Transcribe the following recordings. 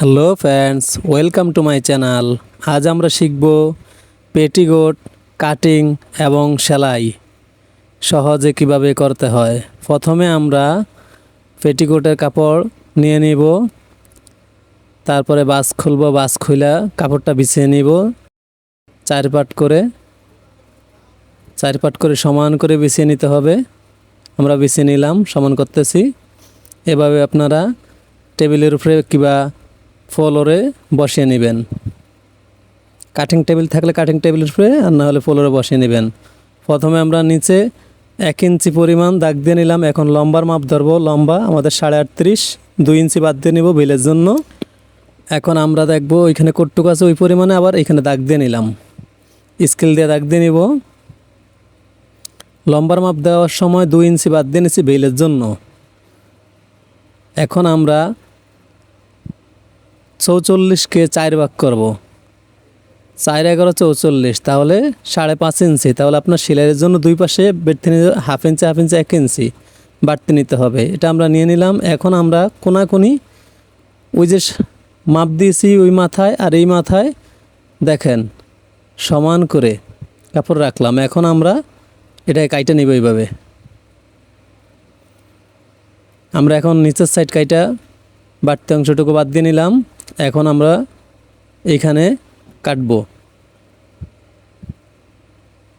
Hello friends, welcome to my channel. আজ আমরা শিখব পেটিকোট, কাটিং এবং সেলাই। সহজে কীভাবে করতে হয়? প্রথমে আমরা পেটিকোটের কাপড় নিয়ে নিব। তারপরে বাস খুলব, বাস খুলে কাপড়টা বিছিয়ে নিব। চার পাট করে চার পাট করে সমান করে বিছিয়ে নিতে হবে। আমরা বিছিয়ে নিলাম, সমান করতেছি। এভাবে আপনারা টেবিলের উপরে কিংবা ফ্লোরে বসিয়ে নেবেন। কাটিং টেবিল থাকলে কাটিং টেবিলের উপরে, আর না হলে ফ্লোরে বসিয়ে নেবেন। প্রথমে আমরা নিচে এক ইঞ্চি পরিমাণ দাগ দিয়ে নিলাম। এখন লম্বার মাপ ধরবো। লম্বা আমাদের সাড়ে আটত্রিশ, দুই ইঞ্চি বাদ দিয়ে নিব বিলের জন্য। এখন আমরা দেখব ওইখানে কটুক আছে, ওই পরিমাণে আবার এখানে দাগ দিয়ে নিলাম। স্কেল দিয়ে দাগ দিয়ে নিব। লম্বার মাপ দেওয়ার সময় দুই ইঞ্চি বাদ দিয়ে নিচ্ছি বেলের জন্য। এখন আমরা চৌচল্লিশকে চার ভাগ করব। চার এগারো চৌচল্লিশ, তাহলে সাড়ে পাঁচ ইঞ্চি। তাহলে আপনার সেলাইয়ের জন্য দুই পাশে বেড়তে হাফ ইঞ্চি হাফ ইঞ্চি, এক ইঞ্চি বাড়তে নিতে হবে। এটা আমরা নিয়ে নিলাম। এখন আমরা কোনাকুনি ওই যে মাপ দিয়েছি ওই মাথায় আর এই মাথায় দেখেন, সমান করে কাপড় রাখলাম। এখন আমরা এটাকে কাইটা নিব এইভাবে। আমরা এখন নিচের সাইড কাইটা বাড়তি অংশটুকু বাদ দিয়ে নিলাম। এখন আমরা এইখানে কাটবো।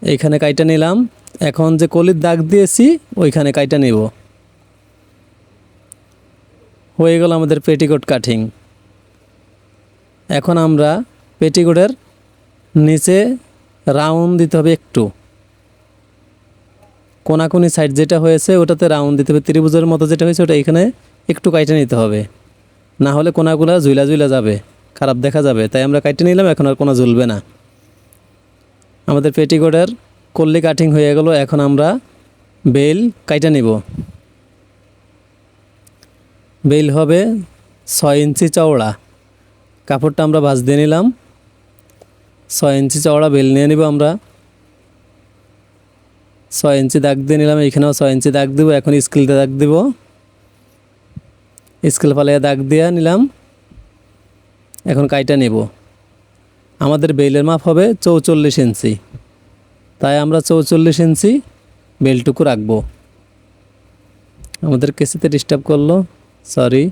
এইখানে কাইটা নিলাম। এখন যে কলির দাগ দিয়েছি, ওইখানে কাইটা নিব। হয়ে গেল আমাদের পেটিকোট কাটিং। এখন আমরা পেটিকোটের নিচে রাউন্ড দিতে হবে একটু। কোনাকুনি সাইড যেটা হয়েছে, ওটাতে রাউন্ড দিতে হবে। ত্রিভুজের মতো যেটা হয়েছে, ওটা এখানে একটু কাইটে নিতে হবে। না হলে কোনাগুলা জুইলা জুইলা যাবে, খারাপ দেখা যাবে। তাই আমরা কাইটে নিলাম, এখন আর কোনো ঝুলবে না। আমাদের পেটিকোটের কল্লি কাটিং হয়ে গেল, এখন আমরা বেল কাইটা নিব। বেল হবে ছয় ইঞ্চি চওড়া। কাপড়টা আমরা ভাজ দিয়ে নিলাম। ছয় ইঞ্চি চওড়া বেল নিয়ে নিব আমরা। ছয় ইঞ্চি দাগ দিয়ে নিলাম এখানেও ছয় ইঞ্চি দাগ দেবো, এখন স্কেল দিয়ে দাগ দেব। স্কেল ফালিয়ে দাগ দিয়ে নিলাম। এখন কাইটা নেব। আমাদের বেলের মাপ হবে চৌচল্লিশ ইঞ্চি। তাই আমরা চৌচল্লিশ ইঞ্চি বেলটুকু রাখব। আমাদের কেসিতে ডিস্টার্ব করল সরি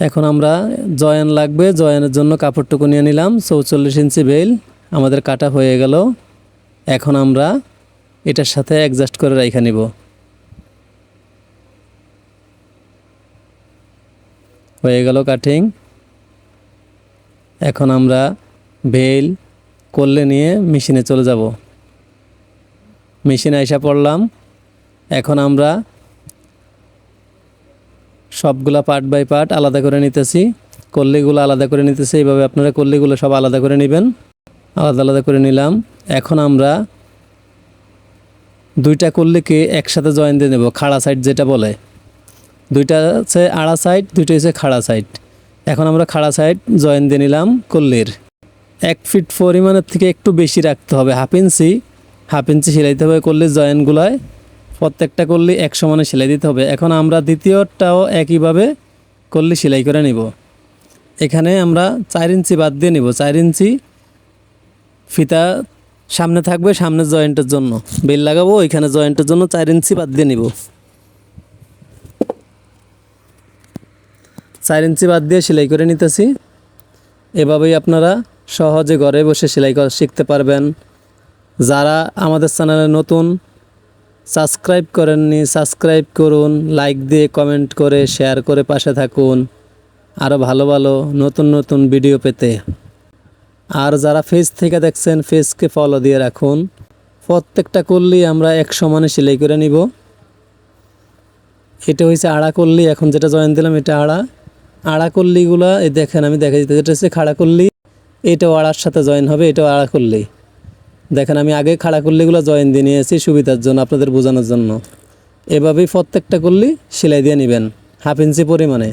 এখন আমরা জয়েন লাগবে, জয়েনের জন্য কাপড়টুকু নিয়ে নিলাম, চৌচল্লিশ ইঞ্চি বেল আমাদের কাটা হয়ে গেল। এখন আমরা এটার সাথে অ্যাডজাস্ট করে রাইখা নিব। হয়ে গেল কাটিং এখন আমরা ভেল করলে নিয়ে মেশিনে চলে যাব। মেশিনে আইসা পড়লাম। এখন আমরা সবগুলা পার্ট বাই পার্ট আলাদা করে নিতেছি। কল্লিগুলো আলাদা করে নিতেছি। এইভাবে আপনারা কল্লিগুলো সব আলাদা করে নেবেন। আলাদা আলাদা করে নিলাম। এখন আমরা দুইটা কল্লিকে একসাথে জয়েন দিয়ে নেব, খাড়া সাইড যেটা বলে। দুইটা হচ্ছে আড়া সাইড দুইটা হচ্ছে খাড়া সাইড এখন আমরা খাড়া সাইড জয়েন দিয়ে নিলাম কল্লির। এক ফিট পরিমাণের থেকে একটু বেশি রাখতে হবে হাফ ইঞ্চি হাফ ইঞ্চি সেলাইতে হবে কল্লির জয়েন্টগুলায় প্রত্যেকটা কল্লি এক সমানে সেলাই দিতে হবে। এখন আমরা দ্বিতীয়টাও একইভাবে কল্লি সেলাই করে নিব। এখানে আমরা চার ইঞ্চি বাদ দিয়ে নিব। চার ইঞ্চি ফিতা সামনে থাকবে সামনের জয়েন্টের জন্য। বেল লাগাবো, ওইখানে জয়েন্টের জন্য চার ইঞ্চি বাদ দিয়ে নিব। চার ইঞ্চি বাদ দিয়ে সেলাই করে নিতেছি। এভাবেই আপনারা সহজে ঘরে বসে সেলাই করা শিখতে পারবেন। যারা আমাদের চ্যানেলে নতুন, সাবস্ক্রাইব করেননি, সাবস্ক্রাইব করুন, লাইক দিয়ে কমেন্ট করে, শেয়ার করে পাশে থাকুন। আরও ভালো ভালো নতুন নতুন ভিডিও পেতে। আর যারা ফেস থেকে দেখছেন, ফেসকে ফলো দিয়ে রাখুন। প্রত্যেকটা করলি আমরা এক সমানে সেলাই করে নিব। এটা হয়েছে আড়া করলি এখন যেটা জয়েন দিলাম এটা আড়া। আড়া করলিগুলা এই দেখেন আমি দেখা যেতে যেটা হচ্ছে খাড়া করলি এটাও আড়ার সাথে জয়েন হবে এটাও আড়াকল্লি। দেখেন আমি আগে খাড়া করলিগুলো জয়েন দিয়ে নিয়েছি সুবিধার জন্য, আপনাদের বোঝানোর জন্য। এভাবেই প্রত্যেকটা করলি সেলাই দিয়ে নেবেন, হাফ ইঞ্চি পরিমাণে।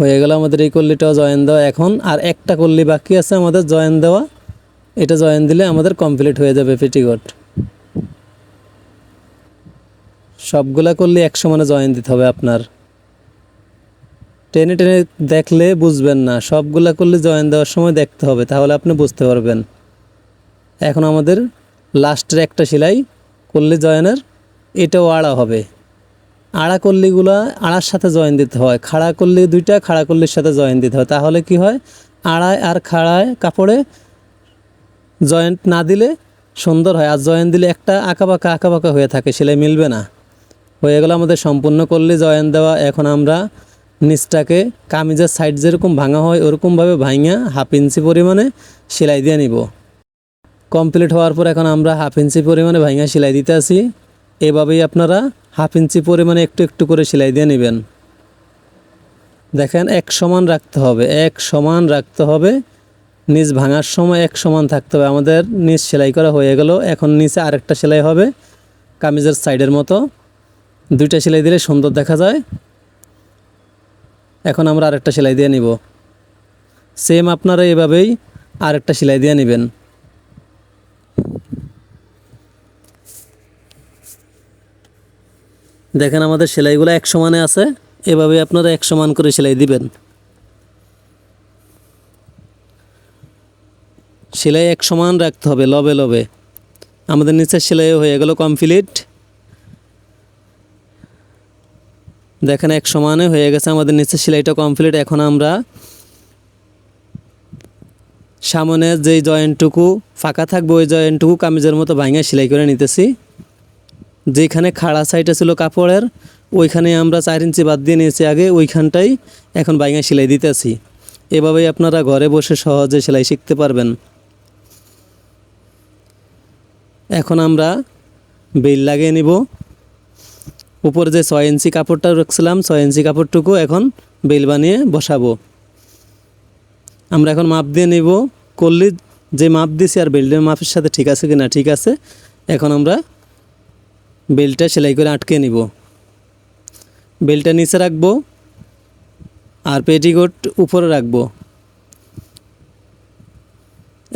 হয়ে গেল আমাদের এই কল্লিটাও জয়েন দেওয়া এখন, আর একটা কল্লি বাকি আছে আমাদের জয়েন দেওয়া। এটা জয়েন দিলে আমাদের কমপ্লিট হয়ে যাবে পেটিকোট। সবগুলা করলে এক সমানে জয়েন দিতে হবে আপনার। টেনে টেনে দেখলে বুঝবেন না। সবগুলা করলে জয়েন দেওয়ার সময় দেখতে হবে, তাহলে আপনি বুঝতে পারবেন। এখন আমাদের লাস্টের একটা সেলাই, করলে জয়েনের এটাও আড়া হবে। আড়া করলিগুলা, আড়ার সাথে জয়েন দিতে হয়। খাড়া করলে দুইটা, খাড়া করলির সাথে জয়েন দিতে হয়। তাহলে কি হয়? আড়ায় আর খাড়ায় কাপড়ে জয়েন্ট না দিলে সুন্দর হয়। আর জয়েন দিলে একটা আঁকা বাঁকা আঁকা বাঁকা হয়ে থাকে, সেলাই মিলবে না। হয়ে গেল আমাদের সম্পূর্ণ করলে জয়েন দেওয়া। এখন আমরা নিচটাকে কামিজের সাইড যেরকম ভাঙা হয়, ওরকমভাবে ভাঙা হাফ ইঞ্চি পরিমাণে সেলাই দিয়ে নিব। কমপ্লিট হওয়ার পর এখন আমরা হাফ ইঞ্চি পরিমাণে ভাঙা সেলাই দিতে আসি এভাবেই আপনারা হাফ ইঞ্চি পরিমাণে একটু একটু করে সেলাই দিয়ে নেবেন। দেখেন, এক সমান রাখতে হবে, এক সমান রাখতে হবে। নিচ ভাঙার সময় এক সমান থাকতে হবে। আমাদের নিচ সেলাই করা হয়ে গেল, এখন নিচে আরেকটা সেলাই হবে, কামিজের সাইডের মতো। দুইটা সেলাই দিলে সুন্দর দেখা যায়। এখন আমরা আরেকটা সেলাই দিয়ে নিব। সেম আপনারা এভাবেই আরেকটা সেলাই দিয়ে নেবেন। দেখেন আমাদের সেলাইগুলো এক সমানে আছে এভাবে আপনারা এক সমান করে সেলাই দিবেন। সেলাই এক সমান রাখতে হবে, লবে লবে। আমাদের নিচের সেলাই হয়ে গেল কমপ্লিট দেখেন এক সমানে হয়ে গেছে আমাদের নিচে সেলাইটা কমপ্লিট এখন আমরা সামনে যেই জয়েন্টটুকু ফাঁকা থাকবে, ওই জয়েন্টটুকু কামিজের মতো ভাঙা সেলাই করে নিতেছি। যেখানে খাড়া সাইডে ছিল কাপড়ের, ওইখানে আমরা চার ইঞ্চি বাদ দিয়ে নিয়েছি আগে, ওইখানটাই এখন বাইঙা সেলাই দিতেছি। এভাবেই আপনারা ঘরে বসে সহজে সেলাই শিখতে পারবেন। এখন আমরা বেল লাগিয়ে নিব। উপরে যে ছয় ইঞ্চি কাপড়টা রাখছিলাম, ছয় ইঞ্চি কাপড়টুকু এখন বেল বানিয়ে বসাবো। আমরা এখন মাপ দিয়ে নিব, করলে যে মাপ দিছি আর বেল্টের মাপের সাথে ঠিক আছে কি না ঠিক আছে। এখন আমরা বেলটা সেলাই করে আটকে নিব। বেলটা নিচে রাখব আর পেটিকোট উপরে রাখব।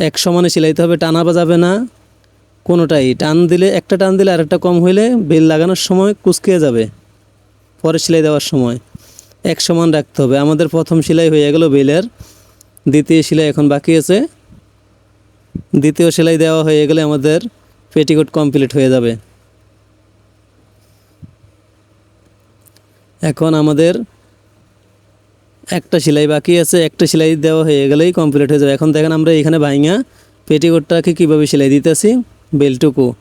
এক সমানে সেলাইতে হবে, টানা বাজাবে না। কোনোটাই টান দিলে, একটা টান দিলে আরেকটা কম হইলে বেল লাগানোর সময় কুচকিয়ে যাবে, পরে সেলাই দেওয়ার সময়। এক সমান রাখতে হবে। আমাদের প্রথম সেলাই হয়ে গেল বেলের। দ্বিতীয় সেলাই এখন বাকি আছে। দ্বিতীয় সেলাই দেওয়া হয়ে গেলে আমাদের পেটিকোট কমপ্লিট হয়ে যাবে। এখন আমাদের একটা সেলাই বাকি আছে। একটা সেলাই দেওয়া হয়ে গেলেই কমপ্লিট হয়ে যাবে। এখন দেখেন আমরা এখানে ভাইঙা পেটিকোটটাকে কীভাবে সেলাই দিতেছি। বেলটুকু।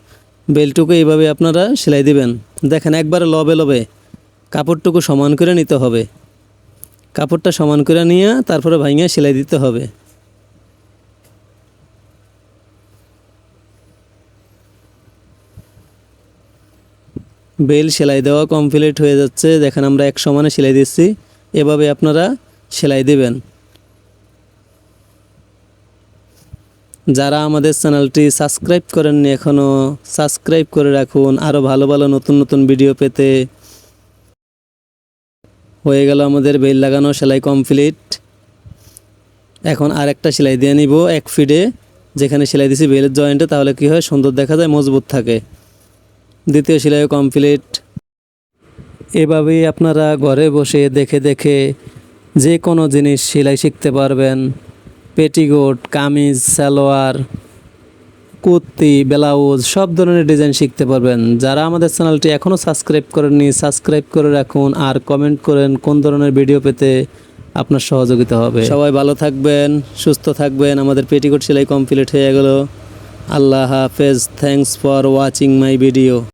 বেলটুকু এইভাবে আপনারা সেলাই দিবেন। দেখেন, একবারে লবে লবে কাপড়টুকু সমান করে নিতে হবে। কাপড়টা সমান করে নিয়ে তারপরে ভাইঙা সেলাই দিতে হবে। বেল সেলাই দেওয়া কমপ্লিট হয়ে যাচ্ছে। দেখেন, আমরা এক সমানে সেলাই দিচ্ছি। এভাবে আপনারা সেলাই দেবেন। যারা আমাদের চ্যানেলটি সাবস্ক্রাইব করেননি এখনও সাবস্ক্রাইব করে রাখুন। আরও ভালো ভালো নতুন নতুন ভিডিও পেতে হয়ে গেল আমাদের বেল লাগানো সেলাই কমপ্লিট। এখন আর একটা সেলাই দিয়ে নিব এক ফিডে যেখানে সেলাই দিছি বেলের জয়েন্টে, তাহলে কি হয়? সুন্দর দেখা যায়, মজবুত থাকে। দ্বিতীয় সেলাইও কমপ্লিট। এভাবেই আপনারা ঘরে বসে দেখে দেখে যে কোনো জিনিস সেলাই শিখতে পারবেন। পেটিকোট, কামিজ, সালোয়ার, কুর্তি, ব্লাউজ, সব ধরনের ডিজাইন শিখতে পারবেন। যারা আমাদের চ্যানেলটি এখনও সাবস্ক্রাইব করেননি সাবস্ক্রাইব করে রাখুন আর কমেন্ট করেন কোন ধরনের ভিডিও পেতে আপনার সহযোগিতা হবে। সবাই ভালো থাকবেন, সুস্থ থাকবেন। আমাদের পেটিকোট সেলাই কমপ্লিট হয়ে গেল। আল্লাহ হাফেজ। Thanks for watching my video